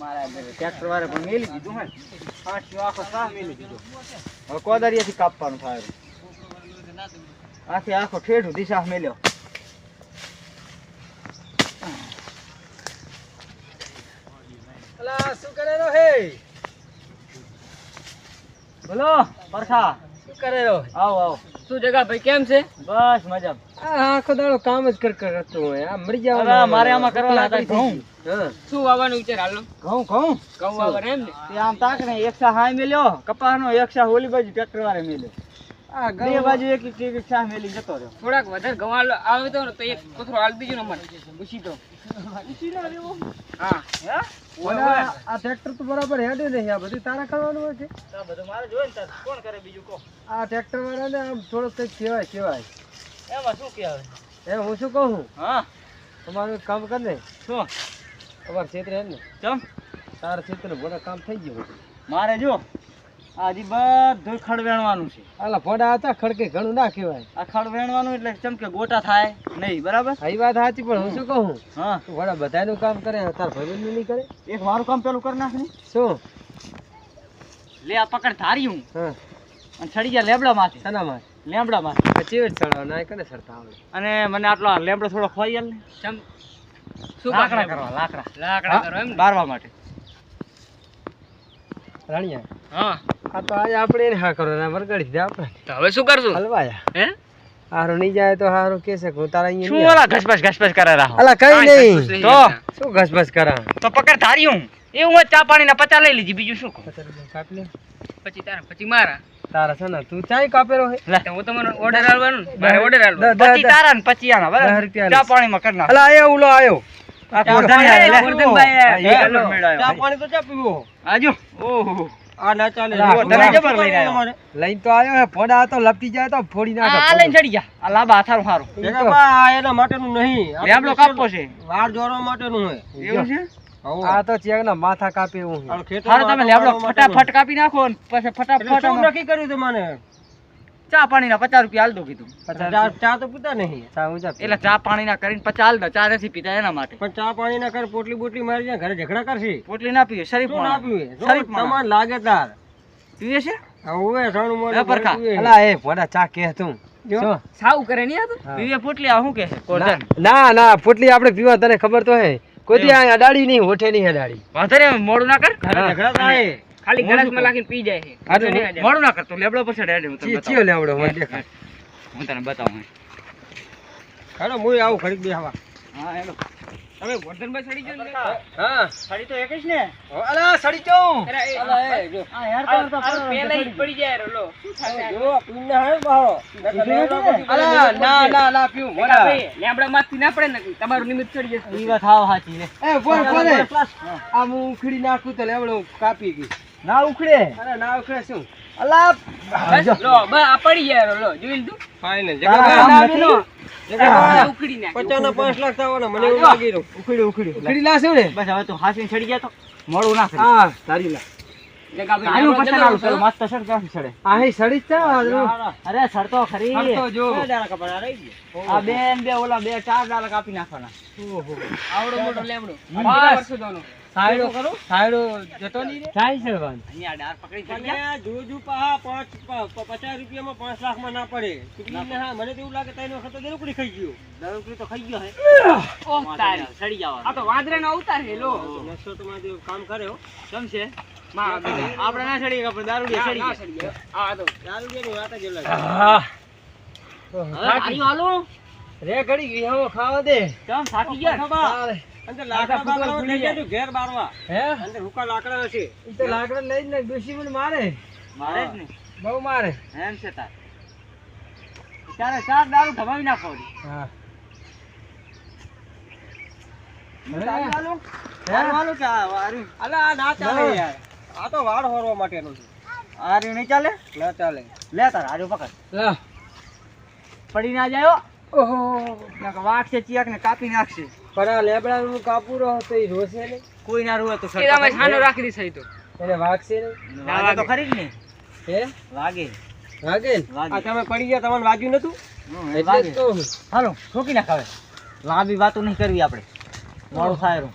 મારા ટ્રેક્ટર વાળે પણ મેલી દીધું હે પાંચનો આખો સાફ મેલી દીધો. હવે કોદારીયાથી કાપવાનું થાય હવે. આખો ઠેઠ સુધી સાફ મેલ્યો. અલા શું કરેલો હે? બોલો પરખા શું કરેલો આવો આવો. શું જગા ભાઈ કેમ છે? બસ મજા આખો દાડો કામ જ કર કર કરતું હોય. આ મરી જાવ અરે, મારે આમાં કરવાના હતા ઘઉં. શું વાવવાનું વિચાર હાલો ઘઉં ઘઉં. ઘઉં વાવવાનું એમ ને? તે આમ તાક ને એક સા હાય મેલ્યો કપાસનો એક સા હોલી બાજુ ટ્રેક્ટર વાળે મેલ્યો. આ બે બાજુ એક એક સા મેલી જતો રહ્યો. થોડાક વધારે ઘઉં હાલ- આવે તો તો એક કોથળો હાલ બીજો નંબર. ઉછી તો. ઉછી તો હા. હે? આ ટ્રેક્ટર તો બરાબર હેડે નહીં આ બધું તારા કરવાનું હોય છે. તો આ બધું મારે જોઈને તાર. કોણ કરે બીજું કો આ ટ્રેક્ટર વાળાને આમ થોડોક કંઈક કહેવાય કહેવાય. એમાં શું કહેવાય એ હું શું કહું? હા. તમારું કામ કર ને. શું? તમારા ક્ષેત્ર એમ ને. ચમ? તારા ક્ષેત્ર બધા કામ થઈ ગયું મારે જો આજે બધું ખડ વેણવાનું છે. આલા ફોડા હતા ખડકે ઘણું ના કહેવાય. આ ખડ વેણવાનું એટલે ચમ કે ગોટા થાય નહીં બરાબર? ઈ વાત સાચી પણ હું શું કહું? હા. તું વડા બધાનું કામ કરે તાર ભાઈબંધનું નહીં કરે? એક મારું કામ પેલું કરી નાખ ને શું? લે આ પકડ ધારી હું. હા અને ચડી ગયા લેબડા માંથી સના માંથી પછી વેટ ચડાવવા ના કને સરતા આવડે અને મને આટલો આ થોડો ખોઈ આલ. ને ચમ. શું લાકડા કરવા લાકડા. લાકડા કરો એમ બારવા માટે. રાણીયા હા. આ તો આજે આપણે એને હા કરો ને વરગાડી દે આપણે. તો હવે શું કરશું? હલવાયા. હે? હારું નહીં જાય તો હારું કે છે હું તારા અહીંયા શું ઓલા કરે રાહો? અલા કઈ નહીં. તો? શું ઘસબસ કરા તો પકડ ધારી હું એવું હોય ચા પાણી ના પચા લઈ લીધી બીજું શું કહું? કાપી લે. પછી તારા પછી મારા. તારા છે ને તું ચાય કાપેલો હે? લે તો હું તમારો ઓર્ડર આલવાનું ને ઓર્ડર આલવાનો. દ- દ- તારા ને પચી આના બરાબર? ચા અલા ઉલો આયો. આ ચા પાણી. હા, એ તો ચા પીવો? આજો. ઓહો. આ ના ચાલે. તને જબર લઈને આવ્યો. લઈને તો આવ્યો હે ફોડા તો લપટી જાય તો ફોડી નાખે. આ લઈને ચડી જા આ લાંબા હાથારું હારું. એના માટેનું નહીં. કાપવો છે. વાર જોડવા માટેનું હોય એવું છે? આ તો ચેકના માથા કાપી હું હારું તમે લેબડો ફટાફટ કાપી નાખો ને પછી ફટાફટ શું નક્કી કર્યું તમારે ચા પાણીના પચાસ રૂપિયા હાલ દો કીધું. ચા ચા તો પીતા નહીં. ચા ઊંચા એટલે ચા પાણીના કરીને પચાસ હાલ દો ચા નથી પીતા એના માટે. પણ ચા પાણી ના કરે પોટલી બોટલી મારી જાય ઘરે ઝઘડા કરશે? પોટલી ના પીવે શરીફ ના પીવે? શરીફ તમારે લાગે તાર. પીવે છે? હવે સાણું મોઢું પરખા. અલા એ ભોડા ચા કે તું? સાવ કરે નહીં આ તો? પીવે પોટલી આ શું કે ના ના પોટલી આપણે પીવા તને ખબર તો હે કોઈ દી આ અડાડી નહીં હોઠે નહીં અડાડી. વાંધો ને મોડું ના કર. ઝઘડા થાય. ખાલી ગલાસમાં લાખીને પી જાય છે. મોડું ના કર. તો લેબડો પછી રેડી હું તને ચિયો લેબડો મને દેખા હું તને બતાવું ખાડો હું આવું ખરીદ બેહવા. હા હેલો. હવે ગોરધનભાઈ સડી ગયો હા સાડી તો એક જ ને. અલા સડી જાઉં. અરે, એ- આ હેર આ- તો આ પડો, જાય શું થશે જો પીને અલા ના ના ના ના ને તમારું નિમિત્ત ચડી જશે. ઈ વાત હાવ સાચી લે. એ બોલ બોલે. આ હું. ઉખડી નાખું તો લેવડો કાપી ગઈ ના ઉખડે. અરે ના ઉખડે શું? અલા લો, બસ, આ પડી ગયા લો. જોઈ લીધું? ફાઇનલ જગા ના, નથી. આ ઉખડી ના લાખ મને એવું લાગી રહ્યું. ઉખડી લાશું ને બસ હવે તું હાસીને ગયા તો મોડું ના કરી હા તારી લા. જગા. બે દાડા કપડા રહી ગયા. આ બે ને બે ઓલા બે ચાર દાડા કાપી નાખવાના. આવડો મોટો લેમડો. સાયડો કરું? સાયડો જતો નહીં રે. અહીંયા ડાર પકડી ગયા. પા રૂપિયામાં લાખમાં ના પડે. ચૂકલીને હા, મને તો એવું લાગે ત્રણ વખત તો દેરુકડી ખાઈ ગયો. દરોકડી તો ખાઈ ગયો હે. ઓહ, તારી. ચડી જવાનું આ તો વાંદરાનો અવતાર છે, લો. નકશો તો મારે કામ કર્યો હો. કેમ છે? આપણે ના સડી ગયા પણ દારૂ ના, ચડી ના ગયા સડી ગયા. આ તો. દારૂડિયાની વાત જ અલગ. રે ઘડી ગઈ હવે ખાવા દે. કેમ થાકી ગયા. અંદર લાકડા ભૂલી જજો ઘેર બારવા. હે? અંદર રૂકા લાકડા હશે ઈ તો લાકડા લઈ ને દુશ્મન મારે. મારે જ ને બહુ મારે. એમ છે તાર. ત્યારે ચાર દારૂ ધમાવી નાખો હા. છે. તાર પડી ના જાય. ઓહો. વાગશે ચિયાક ને કાપી નાખશે. પણ આ લેબડાનું કાપું રહો તો એ રોશે નહીં. કોઈ ના રૂવે તો એ છાનો રાખી દીધો તો. એને વાગશે નહીં? વાગે તો ખરી જ ને. હે? વાગે. વાગે? આ તમે પડી ગયા તમને વાગ્યું નતું? એટલે. હાલો ઠોકી નાખ હવે. લાંબી વાતો નહીં કરવી આપણે. મોડું થાય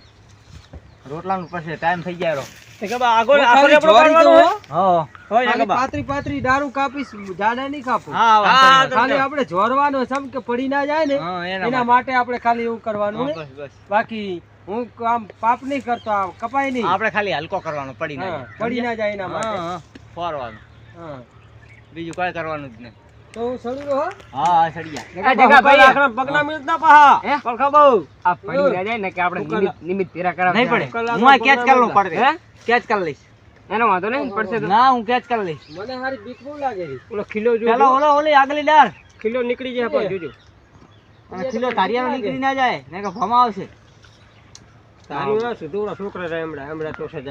રોટલાનું પછી ટાઈમ થઈ જાય આગળ ખાલી આગળ આપણો હો. હા. હોય કે પાતરી પાતરી દારૂ કાપીશ જાડા નહીં કાપું. હા હા, વાંધો નહીં. ખાલી આપણે જોરવાનો છે, કે પડી ના જાય ને એના માટે. આપણે ખાલી એવું કરવાનું બાકી હું આમ પાપ નહીં કરતો આમ કપાય નહીં. આપણે ખાલી હલકો કરવાનો પડી ના પડી ના જાય એના માટે. ફોરવાનું. બીજું કઈ કરવાનું જ નહીં. તો હું સડું હા. હા સડી આ ભાઈ આખરા પગના મિનિટ ના પાહા. હે? બહુ. આ પડી જાય ને કે આપણે નિમિત્ત નિમિત્ત પેરા કરાવ નહીં પડે. હું આ કેચ કરી લઉં પડે. કેચ કરી લઈશ. એનો વાંધો નહીં પડશે ના હું કેચ કરી લઈશ. મને હારી બીક બહુ લાગે છે. ઓલો ખીલો જો પેલો ઓલો ઓલી આગલી ડાળ ખીલો નીકળી જાય પણ જોજો. ખીલો નીકળી ના જાય ને કે ભમા આવશે. તારી છે, દોરા છોકરા હમણાં હમણાં તો સજા